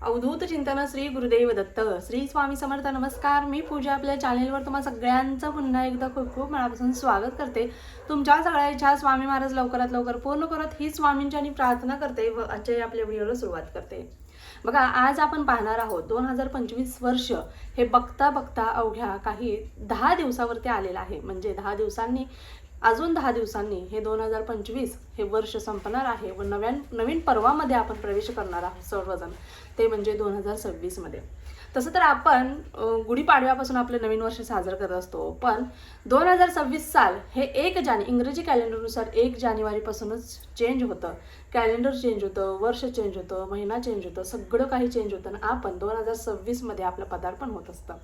अवधूत चिंतन श्री गुरुदेव दत्त. श्री स्वामी समर्थ नमस्कार. मी पूजा आपल्या चॅनेलवर तुम्हा सगळ्यांचं पुन्हा एकदा खूप खूप मनापासून स्वागत करते. तुमच्या सगळ्या इच्छा स्वामी महाराज लवकरात लवकर पूर्ण करत ही स्वामींची आणि प्रार्थना करते व आजच्या आपल्या व्हिडिओला सुरुवात करते. बघा आज आपण पाहणार आहोत दोन हजार पंचवीस वर्ष हे बघता बघता अवघ्या काही दहा दिवसावरती आलेलं आहे. म्हणजे दहा दिवसांनी अजून दहा दिवसांनी हे दोन हजार पंचवीस हे वर्ष संपणार आहे व नव्या नवीन पर्वामध्ये आपण प्रवेश करणार आहोत सर्वजण. ते म्हणजे दोन हजार सव्वीसमध्ये. तसं तर आपण गुढीपाडव्यापासून आपले नवीन वर्ष साजरं करत असतो. पण दोन हजार सव्वीस साल हे एक जाने इंग्रजी कॅलेंडरनुसार एक जानेवारीपासूनच चेंज होतं. कॅलेंडर चेंज होतं वर्ष चेंज होतं महिना चेंज होतं सगळं काही चेंज होतं. आणि आपण दोन हजार सव्वीसमध्ये आपलं पदार्पण होत असतं.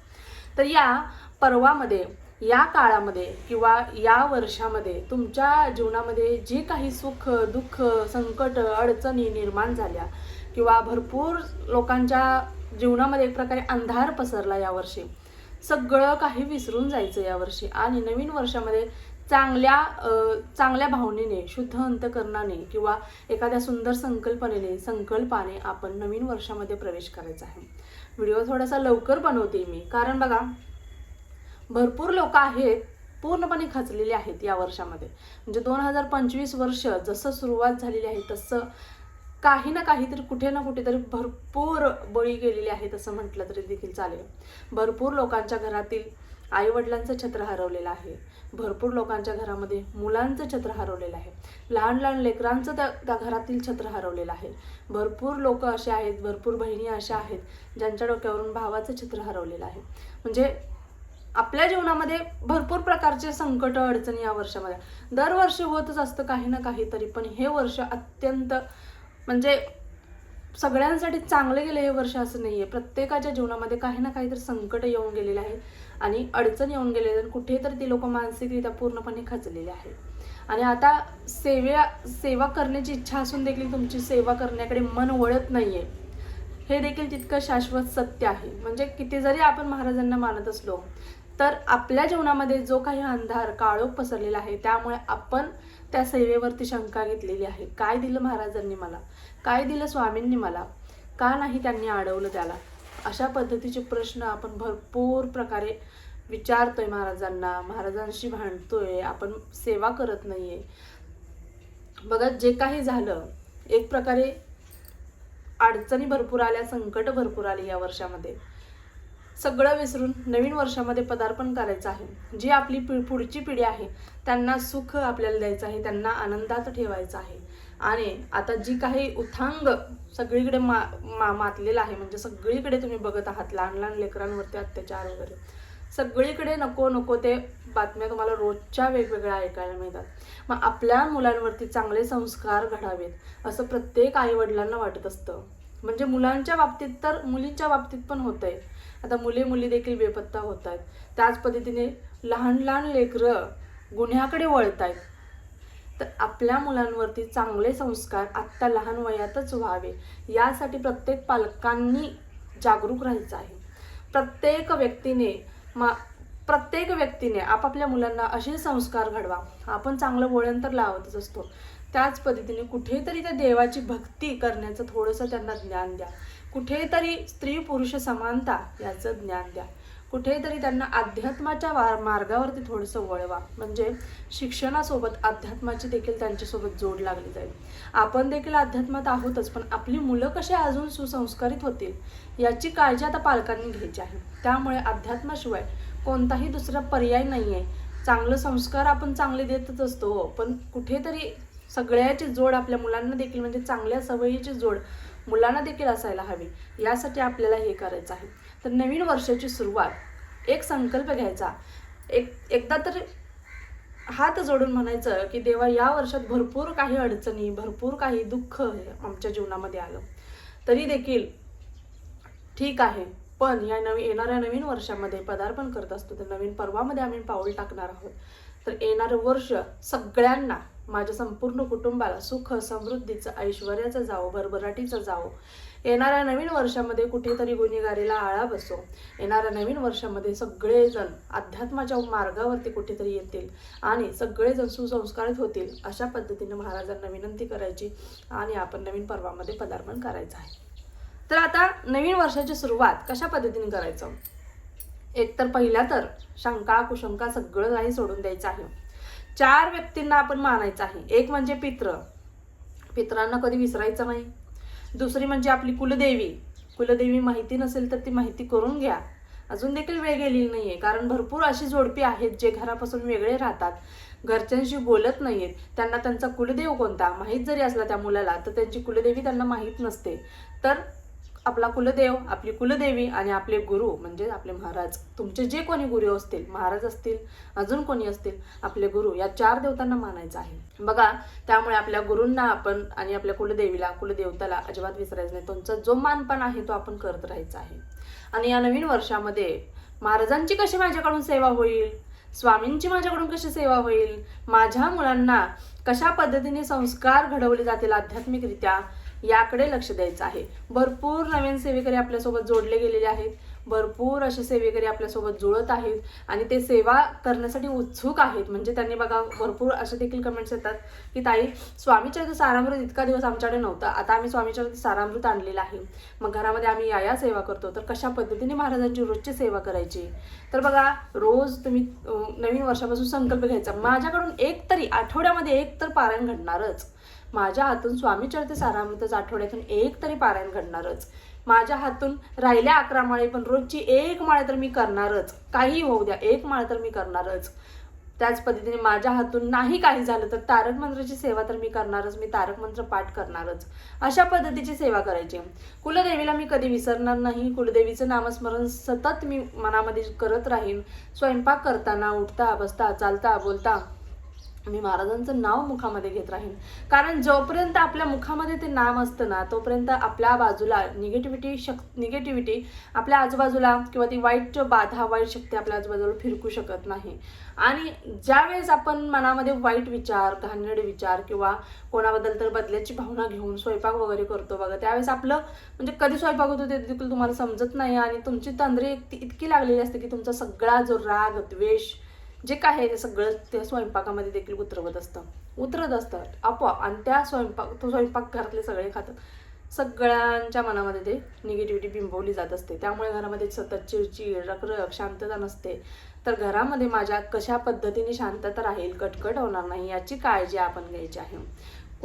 तर या पर्वामध्ये या काळामध्ये किंवा या वर्षामध्ये तुमच्या जीवनामध्ये जे काही सुख दुःख संकट अडचणी निर्माण झाल्या किंवा भरपूर लोकांच्या जीवनामध्ये एक प्रकारे अंधार पसरला यावर्षी सगळं काही विसरून जायचं यावर्षी आणि नवीन वर्षामध्ये चांगल्या चांगल्या भावनेने शुद्ध अंतकरणाने किंवा एखाद्या सुंदर संकल्पनेने संकल्पाने आपण नवीन वर्षामध्ये प्रवेश करायचा आहे. व्हिडिओ थोडासा लवकर बनवते मी कारण बघा भरपूर लोक आहेत पूर्णपणे खचलेले आहेत या वर्षामध्ये. म्हणजे दोन हजार पंचवीस वर्ष जसं सुरुवात झालेली आहे तसं काही ना काहीतरी कुठे ना कुठेतरी भरपूर बळी गेलेली आहेत असं म्हटलं तरी देखील चालेल. भरपूर लोकांच्या घरातील आईवडिलांचं छत्र हरवलेलं आहे. भरपूर लोकांच्या घरामध्ये मुलांचं छत्र हरवलेलं आहे. लहान लहान लेकरांचं त्या त्या घरातील छत्र हरवलेलं आहे. भरपूर लोक असे आहेत भरपूर बहिणी अशा आहेत ज्यांच्या डोक्यावरून भावाचं छत्र हरवलेलं आहे. म्हणजे आपल्या जीवनामध्ये भरपूर प्रकारचे संकट अडचणी या वर्षामध्ये. दरवर्षी होतच असतं काही ना काहीतरी पण हे वर्ष अत्यंत म्हणजे सगळ्यांसाठी चांगले गेले हे वर्ष असं नाही आहे प्रत्येकाच्या जीवनामध्ये काही ना काहीतरी संकट येऊन गेलेले आहे आणि अडचण येऊन गेलेले आहेत कुठेतरी ती लोक मानसिकरित्या पूर्णपणे खचलेले आहेत आणि आता सेवा सेवा करण्याची इच्छा असून देखील तुमची सेवा करण्याकडे मन वळत नाही आहे हे देखील तितकं शाश्वत सत्य आहे. म्हणजे किती जरी आपण महाराजांना मानत असलो तर आपल्या जीवनामध्ये जो काही अंधार काळोख पसरलेला आहे त्यामुळे आपण त्या सेवेवरती शंका घेतलेली आहे. काय दिलं महाराजांनी मला? काय दिलं स्वामींनी मला? का नाही त्यांनी अडवलं त्याला? अशा पद्धतीचे प्रश्न आपण भरपूर प्रकारे विचारतोय महाराजांना. महाराजांशी भांडतोय. आपण सेवा करत नाहीये. बघा जे काही झालं एक प्रकारे अडचणी भरपूर आल्या संकट भरपूर आली या वर्षामध्ये. सगळं विसरून नवीन वर्षामध्ये पदार्पण करायचं आहे. जी आपली पि पुढची पिढी आहे त्यांना सुख आपल्याला द्यायचं आहे त्यांना आनंदात ठेवायचं आहे. आणि आता जी काही उथांग सगळीकडे मा मा मातलेलं आहे म्हणजे सगळीकडे तुम्ही बघत आहात लहान लहान लेकरांवरती अत्याचार वगैरे सगळीकडे नको नको ते बातम्या तुम्हाला रोजच्या वेगवेगळ्या ऐकायला मिळतात. मग आपल्या मुलांवरती चांगले संस्कार घडावेत असं प्रत्येक आई वडिलांना वाटत असतं. म्हणजे मुलांच्या बाबतीत तर मुलींच्या बाबतीत पण होत आहे आता मुले मुली देखील बेपत्ता होत आहेत त्याच पद्धतीने लहान लहान लेकरं गुन्ह्याकडे वळत आहेत तर आपल्या मुलांवरती चांगले संस्कार आत्ता लहान वयातच व्हावे यासाठी प्रत्येक पालकांनी जागरूक राहायचं आहे. प्रत्येक व्यक्तीने मा प्रत्येक व्यक्तीने आपापल्या मुलांना असे संस्कार घडवा. आपण चांगलं वळण तर लावतच असतो. त्याच पद्धतीने कुठेतरी त्या देवाची भक्ती करण्याचं थोडंसं त्यांना ज्ञान द्या. कुठेतरी स्त्री पुरुष समानता याचं ज्ञान द्या. कुठेतरी त्यांना अध्यात्माच्या वा मार्गावरती थोडंसं वळवा. म्हणजे शिक्षणासोबत अध्यात्माची देखील त्यांच्यासोबत जोड लागली जाईल. आपण देखील अध्यात्मात आहोतच पण आपली मुलं कशी अजून सुसंस्कारित होतील याची काळजी आता पालकांनी घ्यायची आहे. त्यामुळे अध्यात्माशिवाय कोणताही दुसरा पर्याय नाही आहे चांगलं संस्कार आपण चांगले देतच असतो हो, पण कुठेतरी सगळ्याची जोड आपल्या मुलांना देखील म्हणजे चांगल्या सवयीची जोड मुलांना देखील असायला हवी. यासाठी आपल्याला हे करायचं आहे. तर नवीन वर्षाची सुरुवात. एक संकल्प घ्यायचा. एक एकदा तर हात जोडून म्हणायचं की देवा या वर्षात भरपूर काही अडचणी भरपूर काही दुःख आमच्या जीवनामध्ये आलं. तरी देखील ठीक आहे. पण या नवी येणाऱ्या नवीन वर्षामध्ये पदार्पण करत असतो. तर नवीन पर्वामध्ये आम्ही पाऊल टाकणार आहोत. तर येणारं वर्ष सगळ्यांना माझ्या संपूर्ण कुटुंबाला सुख समृद्धीचं ऐश्वर्याचं जावो भरभराटीचं जावो. येणाऱ्या नवीन वर्षामध्ये कुठेतरी गुन्हेगारीला आळा बसो. येणाऱ्या नवीन वर्षामध्ये सगळेजण अध्यात्माच्या मार्गावरती कुठेतरी येतील आणि सगळेजण सुसंस्कारित होतील अशा पद्धतीने महाराजांना विनंती करायची आणि आपण नवीन पर्वामध्ये पदार्पण करायचं आहे. तर आता नवीन वर्षाची सुरुवात कशा पद्धतीने करायचं? एक तर पहिल्या तर शंका कुशंका सगळं काही सोडून द्यायचं आहे. चार व्यक्तींना आपण मानायचं आहे. एक म्हणजे पित्र. पित्रांना कधी विसरायचं नाही. दुसरी म्हणजे आपली कुलदेवी. कुलदेवी माहिती नसेल तर ती माहिती करून घ्या. अजून देखील वेळ गेलेली नाही आहे कारण भरपूर अशी जोडपी आहेत जे घरापासून वेगळे राहतात. घरच्यांशी बोलत नाहीयेत. त्यांना त्यांचा कुलदेव कोणता माहीत जरी असला त्या मुलाला तर त्यांची कुलदेवी त्यांना माहीत नसते. तर आपला कुलदेव आपली कुलदेवी आणि आपले गुरु म्हणजे आपले महाराज. तुमचे जे कोणी गुरु असतील महाराज असतील अजून कोणी असतील आपले गुरु या चार देवतांना मानायचं आहे. बघा त्यामुळे आपल्या गुरूंना आपण आणि आपल्या कुलदेवीला कुलदेवताला अजिबात विसरायचं नाही. तुमचा जो मानपान आहे तो आपण करत राहायचा आहे. आणि या नवीन वर्षामध्ये महाराजांची कशी माझ्याकडून सेवा होईल? स्वामींची माझ्याकडून कशी सेवा होईल? माझ्या मुलांना कशा पद्धतीने संस्कार घडवले जातील आध्यात्मिकरित्या? याकडे लक्ष द्यायचं आहे. भरपूर नवीन सेवेकरी आपल्यासोबत जोडले गेलेले आहेत. भरपूर असे सेवेकरी आपल्यासोबत जुळत आहेत आणि ते सेवा करण्यासाठी उत्सुक आहेत. म्हणजे त्यांनी बघा भरपूर असे देखील कमेंट्स येतात की ताई स्वामीचरित्र सारामृत इतका दिवस आमच्याकडे नव्हता. आता आम्ही स्वामीचरित्र सारामृत आणलेलं आहे. मग घरामध्ये आम्ही या या सेवा करतो. तर कशा पद्धतीने महाराजांची रोजची सेवा करायची? तर बघा रोज तुम्ही नवीन वर्षापासून संकल्प घ्यायचा. माझ्याकडून एक तरी आठवड्यामध्ये एक तर पारायण घडणारच. माझ्या हातून स्वामीचरित्र सारामृतच आठवड्यातून एक तरी पारायण घडणारच. माझ्या हातून राहिल्या अकरा माळे पण रोजची एक माळ तर मी करणारच. काही होऊ द्या एक माळ तर मी करणारच. त्याच पद्धतीने माझ्या हातून नाही काही झालं तर तारक मंत्राची सेवा तर मी करणारच मी तारक मंत्र पाठ करणारच. अशा पद्धतीची सेवा करायची. कुलदेवीला मी कधी विसरणार नाही. कुलदेवीचं नामस्मरण सतत मी मनामध्ये करत राहीन. स्वयंपाक करताना उठता बसता चालता बोलता मी महाराजांचं नाव मुखामध्ये घेत राहीन. कारण जोपर्यंत आपल्या मुखामध्ये ते नाम असतं ना तोपर्यंत आपल्या बाजूला निगेटिव्हिटी शक निगेटिव्हिटी आपल्या आजूबाजूला किंवा ती वाईट बाधा वाईट शक्ती आपल्या आजूबाजूला फिरकू शकत नाही. आणि ज्यावेळेस आपण मनामध्ये वाईट विचार घाणेरडे विचार किंवा कोणाबद्दल तर बदल्याची भावना घेऊन स्वयंपाक वगैरे करतो बघा त्यावेळेस आपलं म्हणजे कधी स्वयंपाक होतो ते देखील तुम्हाला समजत नाही आणि तुमची तंद्री इतकी इतकी लागलेली असते की तुमचा सगळा जो राग द्वेष जे काय आहे ते सगळं ते स्वयंपाकामध्ये देखील उतरवत असतं. उतरत असतं. आपोआप. आणि त्या स्वयंपाक तो स्वयंपाक घरातले सगळे खातात. सगळ्यांच्या मनामध्ये ते निगेटिव्हिटी बिंबवली जात असते. त्यामुळे घरामध्ये सतत चिडचिड रखरख शांतता नसते. तर घरामध्ये माझ्या कशा पद्धतीने शांतता राहील कटकट होणार नाही याची काळजी आपण घ्यायची आहे.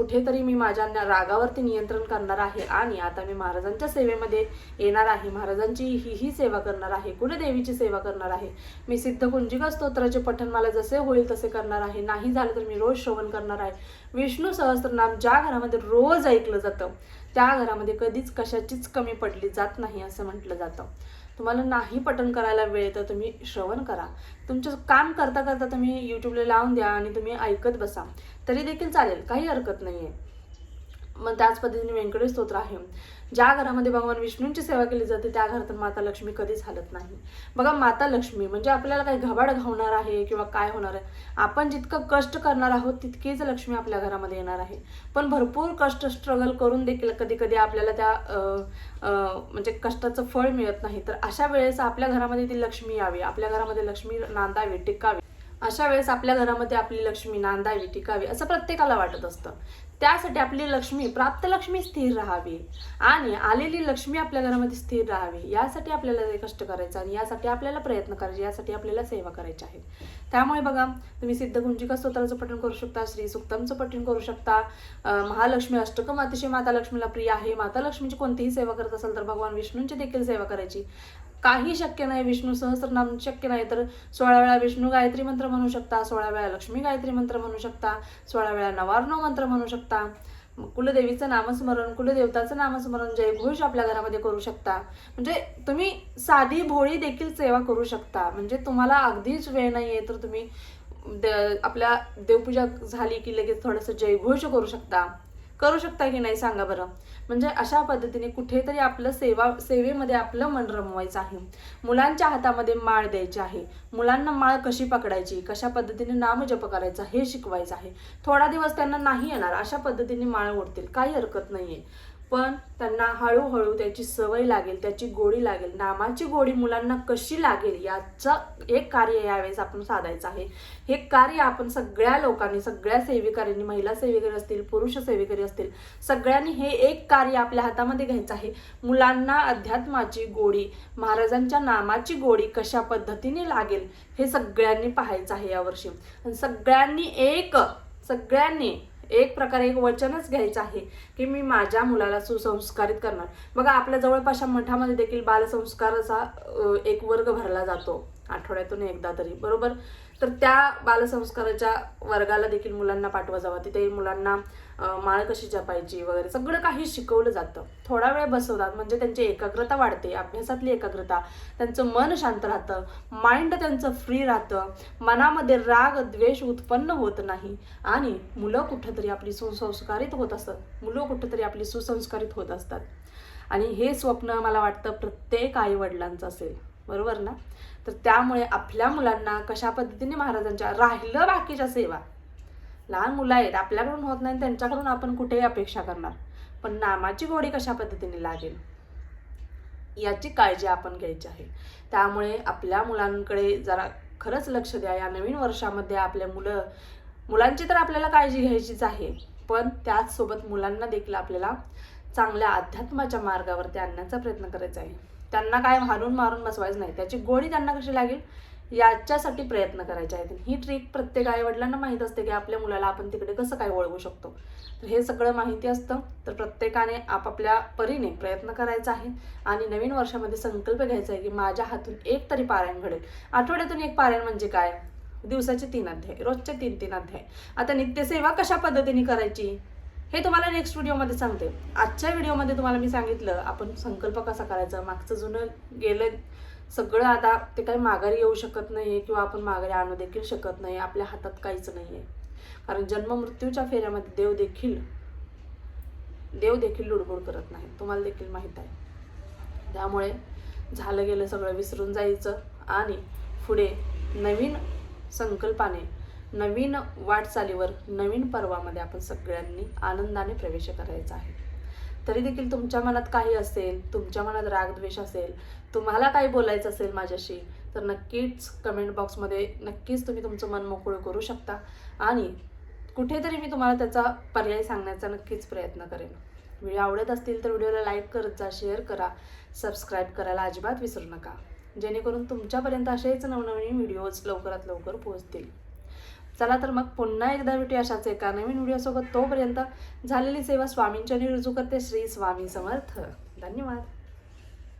कुठेतरी मी माझ्या रागावरती नियंत्रण करणार आहे आणि आता मी महाराजांच्या सेवेमध्ये येणार आहे. महाराजांची ही ही सेवा करणार आहे. कुलदेवीची सेवा करणार आहे. मी सिद्ध कुंजिका स्तोत्राचे पठण मला जसे होईल तसे करणार आहे. नाही झालं तर मी रोज श्रवण करणार आहे. विष्णू सहस्त्रनाम ज्या घरामध्ये रोज ऐकलं जातं त्या घरामध्ये कधीच कशाचीच कमी पडली जात नाही असं म्हटलं जातं. तुम्हाला नाही पठण करायला वेळ तर तुम्ही श्रवण करा. तुमचं काम करता करता तुम्ही यूट्यूबला लावून द्या आणि तुम्ही ऐकत बसा. तरी देखील चालेल काही हरकत नाही आहे मग त्याच पद्धतीने व्यंकटेश स्तोत्र आहे. ज्या घरामध्ये भगवान विष्णूंची सेवा केली जाते त्या घरातून माता लक्ष्मी कधीच हलत नाही. बघा माता लक्ष्मी म्हणजे आपल्याला काही घबाड घावणार आहे किंवा काय होणार आहे? आपण जितकं कष्ट करणार आहोत तितकीच लक्ष्मी आपल्या घरामध्ये येणार आहे. पण भरपूर कष्ट स्ट्रगल करून देखील कधी कधी आपल्याला त्या म्हणजे कष्टाचं फळ मिळत नाही. तर अशा वेळेस आपल्या घरामध्ये ती लक्ष्मी यावी. आपल्या घरामध्ये लक्ष्मी नांदावी टिकावी. अशा वेळेस आपल्या घरामध्ये आपली लक्ष्मी नांदावी टिकावी असं प्रत्येकाला वाटत असतं. त्यासाठी आपली लक्ष्मी प्राप्त लक्ष्मी स्थिर राहावी. आणि आलेली लक्ष्मी आपल्या घरामध्ये स्थिर राहावी. यासाठी आपल्याला कष्ट करायचं आणि यासाठी आपल्याला प्रयत्न करायचे यासाठी आपल्याला सेवा करायची आहे. त्यामुळे बघा तुम्ही सिद्धगुंजिका स्तोत्राचं पठण करू शकता श्री सुक्तमचं पठण करू शकता. महालक्ष्मी अष्टकम अतिशय माता लक्ष्मीला प्रिय आहे. माता लक्ष्मीची कोणतीही सेवा करत असाल तर भगवान विष्णूंची देखील सेवा करायची. काही शक्य नाही विष्णू सहस्रनाम शक्य नाही तर सोळा वेळा विष्णू गायत्री मंत्र म्हणू शकता सोळा वेळा लक्ष्मी गायत्री मंत्र म्हणू शकता सोळा वेळा नवार्णव मंत्र म्हणू शकता. कुलदेवीचं नामस्मरण कुलदेवताचं नामस्मरण जयघोष आपल्या घरामध्ये करू शकता. म्हणजे तुम्ही साधी भोळी देखील सेवा करू शकता. म्हणजे तुम्हाला अगदीच वेळ नाही आहे तर तुम्ही दे आपल्या देवपूजा झाली की लगेच थोडंसं जयघोष करू शकता. करू शकता की नाही सांगा बरं? म्हणजे अशा पद्धतीने कुठेतरी आपलं सेवा सेवेमध्ये आपलं मन रमवायचं आहे. मुलांच्या हातामध्ये माळ द्यायची आहे. मुलांना माळ कशी पकडायची? कशा पद्धतीने नामजप करायचा? हे शिकवायचं आहे. थोडा दिवस त्यांना नाही येणार. अशा पद्धतीने माळ ओढतील. काही हरकत नाहीये. पण त्यांना हळूहळू त्याची सवय लागेल त्याची गोडी लागेल. नामाची गोडी मुलांना कशी लागेल याचं एक कार्य यावेळेस आपण साधायचं आहे. हे कार्य आपण सगळ्या लोकांनी सगळ्या सेविकारींनी महिला सेविकारी असतील पुरुष सेविकारी असतील सगळ्यांनी हे एक कार्य आपल्या हातामध्ये घ्यायचं आहे. मुलांना अध्यात्माची गोडी महाराजांच्या नामाची गोडी कशा पद्धतीने लागेल हे सगळ्यांनी पाहायचं आहे यावर्षी. सगळ्यांनी एक सगळ्यांनी एक प्रकारे एक वचनच घ्यायचं आहे की मी माझ्या मुलाला सुसंस्कारित करणार. बघा आपल्या जवळपासच्या मठामध्ये देखील बालसंस्काराचा एक वर्ग भरला जातो. आठवड्यातून एकदा तरी. बरोबर? तर त्या बालसंस्काराच्या वर्गाला देखील मुलांना पाठवा जावं. तिथे मुलांना माळ कशी जपायची वगैरे सगळं काही शिकवलं जातं. थोडा वेळ बसवतात म्हणजे त्यांची एकाग्रता वाढते अभ्यासातली एकाग्रता त्यांचं मन शांत राहतं माइंड त्यांचं फ्री राहतं मनामध्ये राग द्वेष उत्पन्न होत नाही. आणि मुलं कुठंतरी आपली सुसंस्कारित होत असतात. मुलं कुठंतरी आपली सुसंस्कारित होत असतात. आणि हे स्वप्न मला वाटतं प्रत्येक आई वडिलांचं असेल. बरोबर ना? तर त्यामुळे आपल्या मुलांना कशा पद्धतीने महाराजांच्या राहिलं बाकीच्या सेवा? लहान मुलं आहेत आपल्याकडून होत नाही त्यांच्याकडून आपण कुठेही अपेक्षा करणार. पण नामाची गोडी कशा पद्धतीने लागेल? याची काळजी आपण घ्यायची आहे. त्यामुळे आपल्या मुलांकडे जरा खरंच लक्ष द्या. या नवीन वर्षामध्ये आपल्या मुलं मुलांची तर आपल्याला काळजी घ्यायचीच आहे. पण त्याचसोबत मुलांना देखील आपल्याला चांगल्या अध्यात्माच्या मार्गावरती आणण्याचा प्रयत्न करायचा आहे. त्यांना काय हाणून मारून बसवायचं नाही. त्याची गोडी त्यांना कशी लागेल? याच्यासाठी प्रयत्न करायचे आहेत. ही ट्रिक प्रत्येक आई वडिलांना माहीत असते की आपल्या मुलाला आपण तिकडे कसं काय वळवू शकतो. तर हे सगळं माहिती असतं. तर प्रत्येकाने आपापल्या परीने प्रयत्न करायचा आहे. आणि नवीन वर्षामध्ये संकल्प घ्यायचा आहे की माझ्या हातून एक तरी पारायण घडेल. आठवड्यातून एक पारायण म्हणजे काय? दिवसाचे तीन अध्याय रोजचे तीन तीन अध्याय. आता नित्यसेवा कशा पद्धतीने करायची? हे तुम्हाला नेक्स्ट व्हिडिओमध्ये सांगते. आजच्या व्हिडिओमध्ये तुम्हाला मी सांगितलं आपण संकल्प कसा करायचा? मागचं जुनं गेलं सगळं आता ते काही माघारी येऊ शकत नाही किंवा आपण माघारी आणू देखील शकत नाही आपल्या हातात काहीच नाही आहे कारण जन्म मृत्यूच्या फेऱ्यामध्ये देव देखील देव देखील लुडबुड करत नाही. तुम्हाला देखील माहीत आहे. त्यामुळे झालं गेलं सगळं विसरून जायचं आणि पुढे नवीन संकल्पाने नवीन वाटचालीवर नवीन पर्वामध्ये आपण सगळ्यांनी आनंदाने प्रवेश करायचा आहे. तरी देखील तुमच्या मनात काही असेल तुमच्या मनात रागद्वेष असेल तुम्हाला काही बोलायचं असेल माझ्याशी तर नक्कीच कमेंट बॉक्समध्ये नक्कीच तुम्ही तुमचं मन मोकळं करू शकता आणि कुठेतरी मी तुम्हाला त्याचा पर्याय सांगण्याचा नक्कीच प्रयत्न करेन. व्हिडिओ आवडत असतील तर व्हिडिओला लाईक करत जा शेअर करा सबस्क्राईब करायला अजिबात विसरू नका. जेणेकरून तुमच्यापर्यंत असेच नवनवीन व्हिडिओज लवकरात लवकर पोहोचतील. चला तर मग पुन्हा एकदा भेटूया अशाच एका नवीन व्हिडिओसोबत. तोपर्यंत झालेली सेवा स्वामींच्या रुजू करते श्री स्वामी समर्थ. धन्यवाद.